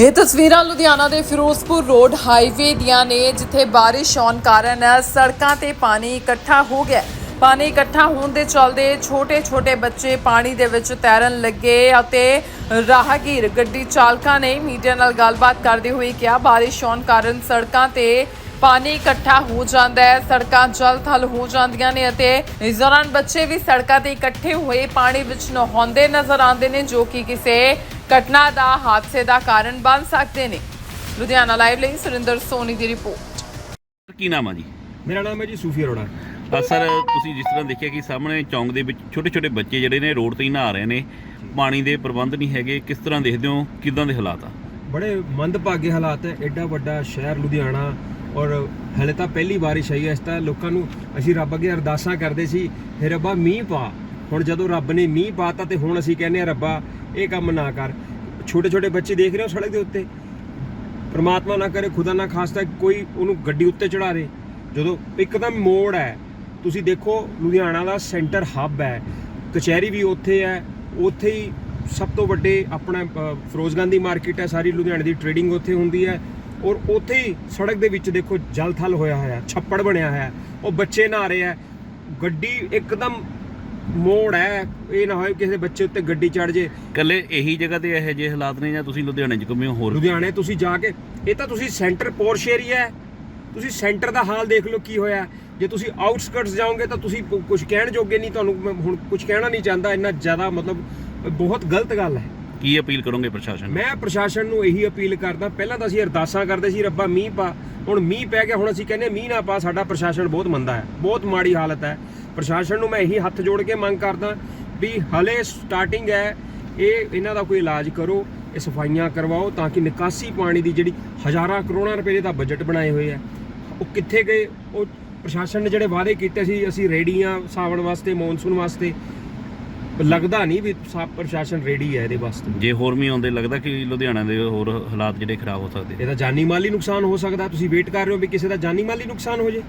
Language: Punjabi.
ਇਹ ਤਸਵੀਰਾਂ ਲੁਧਿਆਣਾ ਦੇ ਫਿਰੋਜ਼ਪੁਰ ਰੋਡ ਹਾਈਵੇ ਦੀਆਂ ਨੇ, ਜਿੱਥੇ ਬਾਰਿਸ਼ ਆਉਣ ਕਾਰਨ ਸੜਕਾਂ ਤੇ ਪਾਣੀ ਇਕੱਠਾ ਹੋ ਗਿਆ। ਪਾਣੀ ਇਕੱਠਾ ਹੋਣ ਦੇ ਚਲਦੇ ਛੋਟੇ-ਛੋਟੇ ਬੱਚੇ ਪਾਣੀ ਦੇ ਵਿੱਚ ਤੈਰਨ ਲੱਗੇ ਅਤੇ ਰਾਹਗੀਰ ਗੱਡੀ ਚਾਲਕਾਂ ਨੇ ਮੀਡੀਆ ਨਾਲ ਗੱਲਬਾਤ ਕਰਦੇ ਹੋਏ ਕਿਹਾ, ਬਾਰਿਸ਼ ਆਉਣ ਕਾਰਨ ਸੜਕਾਂ ਤੇ ਪਾਣੀ ਇਕੱਠਾ ਹੋ ਜਾਂਦਾ ਹੈ, ਸੜਕਾਂ ਜਲ ਥਲ ਹੋ ਜਾਂਦੀਆਂ ਨੇ ਅਤੇ ਇਸ ਦੌਰਾਨ ਬੱਚੇ ਵੀ ਸੜਕਾਂ ਤੇ ਇਕੱਠੇ ਹੋਏ ਪਾਣੀ ਵਿੱਚ ਨਹਾਉਂਦੇ ਨਜ਼ਰ ਆਉਂਦੇ ਨੇ, ਜੋ ਕਿ ਕਿਸੇ ਘਟਨਾ ਦਾ ਹਾਦਸੇ ਦਾ ਕਾਰਨ ਬਣ ਸਕਦੇ ਨੇ। ਲੁਧਿਆਣਾ ਲਾਈਵ ਲਈ ਸੁਰਿੰਦਰ ਸੋਨੀ ਦੀ ਰਿਪੋਰਟ। ਕੀ ਨਾਮ ਆ ਜੀ? ਮੇਰਾ ਨਾਮ ਹੈ ਜੀ ਸੂਫੀ ਅਰੋੜਾ। ਅ, ਸਰ ਤੁਸੀਂ ਜਿਸ ਤਰ੍ਹਾਂ ਦੇਖਿਆ ਕਿ ਸਾਹਮਣੇ ਚੌਂਕ ਦੇ ਵਿੱਚ ਛੋਟੇ ਛੋਟੇ ਬੱਚੇ ਜਿਹੜੇ ਨੇ ਰੋਡ ਤੇ ਹੀ ਨਹਾ ਰਹੇ ਨੇ ਪਾਣੀ ਦੇ ਪ੍ਰਬੰਧ ਨਹੀਂ ਹੈਗੇ ਕਿਸ ਤਰ੍ਹਾਂ ਦੇਖਦੇ ਹੋ ਕਿਦਾਂ ਦੇ ਹਾਲਾਤ ਆ? ਬੜੇ ਮੰਦਭਾਗੇ ਹਾਲਾਤ ਹੈ ਐਡਾ ਵੱਡਾ ਸ਼ਹਿਰ ਲੁਧਿਆਣਾ ਔਰ ਹਲੇ ਤਾਂ ਪਹਿਲੀ ਬਾਰਿਸ਼ ਆਈ ਹੈ ਇਸ ਤਾਂ ਲੋਕਾਂ ਨੂੰ ਅਸੀਂ ਰੱਬ ਅੱਗੇ ਅਰਦਾਸਾਂ ਕਰਦੇ ਸੀ ਹੇ ਰੱਬਾ ਮੀਂਹ ਪਾ ਹੁਣ ਜਦੋਂ ਰੱਬ ਨੇ ਮੀਂਹ ਪਾਤਾ ਤੇ ਹੁਣ ਅਸੀਂ ਕਹਿੰਦੇ ਆ ਰੱਬਾ ਇਹ ਕੰਮ ਨਾ ਕਰ। ਛੋਟੇ ਛੋਟੇ ਬੱਚੇ ਦੇਖ ਰਹੇ ਹੋ ਸੜਕ ਦੇ ਉੱਤੇ? ਪਰਮਾਤਮਾ ਨਾ ਕਰੇ ਖੁਦਾ ਨਾ ਖਾਸਤਾ ਕੋਈ ਉਹਨੂੰ ਗੱਡੀ ਉੱਤੇ ਚੜਾ ਦੇ। ਜਦੋਂ ਇੱਕਦਮ ਮੋੜ ਹੈ ਤੁਸੀਂ ਦੇਖੋ ਲੁਧਿਆਣਾ ਦਾ ਸੈਂਟਰ ਹੱਬ ਹੈ ਕਚਹਿਰੀ ਵੀ ਉੱਥੇ ਹੈ ਉੱਥੇ ਹੀ ਸਭ ਤੋਂ ਵੱਡੇ ਆਪਣਾ ਅ, ਫਿਰੋਜ਼ ਗਾਂਧੀ ਮਾਰਕੀਟ ਹੈ ਸਾਰੀ ਲੁਧਿਆਣੇ ਦੀ ਟ੍ਰੇਡਿੰਗ ਉੱਥੇ ਹੁੰਦੀ ਹੈ। ਔਰ ਉੱਥੇ ਹੀ ਸੜਕ ਦੇ ਵਿੱਚ ਦੇਖੋ ਜਲ ਥਲ ਹੋਇਆ ਹੋਇਆ ਛੱਪੜ ਬਣਿਆ ਹੋਇਆ ਉਹ ਬੱਚੇ ਨਹਾ ਰਹੇ ਹੈ। ਗੱਡੀ ਇੱਕਦਮ ਮੋੜ ਹੈ ਇਹ ਨਾ ਹੋਏ ਕਿਸੇ ਬੱਚੇ ਉੱਤੇ ਗੱਡੀ ਚੜ ਜੇ। ਕੱਲੇ ਇਹੀ ਜਗ੍ਹਾ ਤੇ ਇਹੋ ਜਿਹੇ ਹਾਲਾਤ ਨੇ ਜਾਂ ਤੁਸੀਂ ਲੁਧਿਆਣੇ 'ਚ ਘੁੰਮੇ ਹੋ ਹੋਰ? ਲੁਧਿਆਣੇ ਤੁਸੀਂ ਜਾ ਕੇ ਇਹ ਤਾਂ ਤੁਸੀਂ ਸੈਂਟਰ ਪੋਰਸ਼ ਏਰੀਆ ਹੈ। ਤੁਸੀਂ ਸੈਂਟਰ ਦਾ ਹਾਲ ਦੇਖ ਲਓ ਕੀ ਹੋਇਆ। ਜੇ ਤੁਸੀਂ ਆਊਟਸਕਰਟਸ ਜਾਓਗੇ ਤਾਂ ਤੁਸੀਂ ਕੁਝ ਕਹਿਣ ਜੋਗੇ ਨਹੀਂ ਤੁਹਾਨੂੰ ਮੈਂ ਹੁਣ ਕੁਝ ਕਹਿਣਾ ਨਹੀਂ ਚਾਹੁੰਦਾ। ਇੰਨਾ ਜ਼ਿਆਦਾ ਮਤਲਬ ਬਹੁਤ ਗਲਤ ਗੱਲ ਹੈ। ਕੀ ਅਪੀਲ ਕਰੋਗੇ ਪ੍ਰਸ਼ਾਸਨ ਨੂੰ? ਮੈਂ ਪ੍ਰਸ਼ਾਸਨ ਨੂੰ ਇਹੀ ਅਪੀਲ ਕਰਦਾ, ਪਹਿਲਾਂ ਤਾਂ ਅਸੀਂ ਅਰਦਾਸਾਂ ਕਰਦੇ ਸੀ, ਰੱਬਾ ਮੀਂਹ ਪਾ, ਹੁਣ ਮੀਂਹ ਪੈ ਗਿਆ, ਹੁਣ ਅਸੀਂ ਕਹਿੰਦੇ ਮੀਂਹ ਨਾ ਪਾ, ਸਾਡਾ ਪ੍ਰਸ਼ਾਸਨ ਬਹੁਤ ਮੰਦਾ ਹੈ, ਬਹੁਤ ਮਾੜੀ ਹਾਲਤ ਹੈ। ਪ੍ਰਸ਼ਾਸਨ ਨੂੰ ਮੈਂ ਇਹੀ ਹੱਥ ਜੋੜ ਕੇ ਮੰਗ ਕਰਦਾ ਵੀ ਹਲੇ ਸਟਾਰਟਿੰਗ ਹੈ, ਇਹ, ਇਹਨਾਂ ਦਾ ਕੋਈ ਇਲਾਜ ਕਰੋ, ਇਹ ਸਫਾਈਆਂ ਕਰਵਾਓ ਤਾਂ ਕਿ ਨਿਕਾਸੀ ਪਾਣੀ ਦੀ ਜਿਹੜੀ ਹਜ਼ਾਰਾਂ ਕਰੋੜਾਂ ਰੁਪਏ ਦਾ ਬਜਟ ਬਣਾਏ ਹੋਏ ਆ ਉਹ ਕਿੱਥੇ ਗਏ, ਉਹ ਪ੍ਰਸ਼ਾਸਨ ਨੇ ਜਿਹੜੇ ਵਾਅਦੇ ਕੀਤੇ ਸੀ, ਅਸੀਂ ਰੇਡੀਆਂ ਸਾਵਣ ਵਾਸਤੇ, ਮੌਨਸੂਨ ਵਾਸਤੇ ਲੱਗਦਾ ਨਹੀਂ ਵੀ ਸਾ ਪ੍ਰਸ਼ਾਸਨ ਰੈਡੀ ਹੈ ਇਹਦੇ ਵਾਸਤੇ। ਜੇ ਹੋਰ ਵੀ ਆਉਂਦੇ ਲੱਗਦਾ ਕਿ ਲੁਧਿਆਣਾ ਦੇ ਹੋਰ ਹਾਲਾਤ ਜਿਹੜੇ ਖਰਾਬ ਹੋ ਸਕਦੇ। ਇਹਦਾ ਜਾਨੀ ਮਾਲੀ ਨੁਕਸਾਨ ਹੋ ਸਕਦਾ ਤੁਸੀਂ ਵੇਟ ਕਰ ਰਹੇ ਹੋ ਵੀ ਕਿਸੇ ਦਾ ਜਾਨੀ ਮਾਲੀ ਨੁਕਸਾਨ ਹੋ ਜੇ।